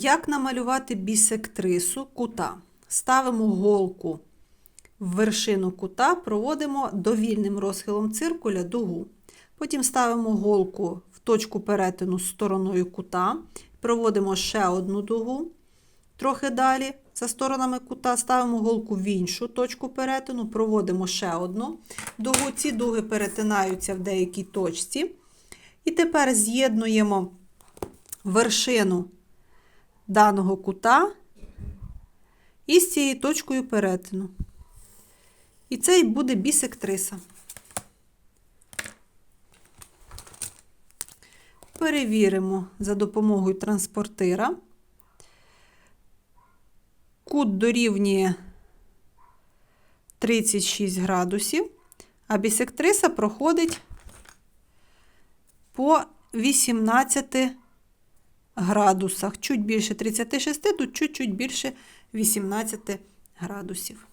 Як намалювати бісектрису кута? Ставимо голку в вершину кута, проводимо довільним розхилом циркуля дугу. Потім ставимо голку в точку перетину стороною кута, проводимо ще одну дугу. Трохи далі, за сторонами кута, ставимо голку в іншу точку перетину, проводимо ще одну дугу. Ці дуги перетинаються в деякій точці. І тепер з'єднуємо вершину даного кута із цією точкою перетину. І це і буде бісектриса. Перевіримо за допомогою транспортира. Кут дорівнює 36 градусів, а бісектриса проходить по 18 градусах. Чуть більше 36, тут чуть-чуть більше 18 градусів.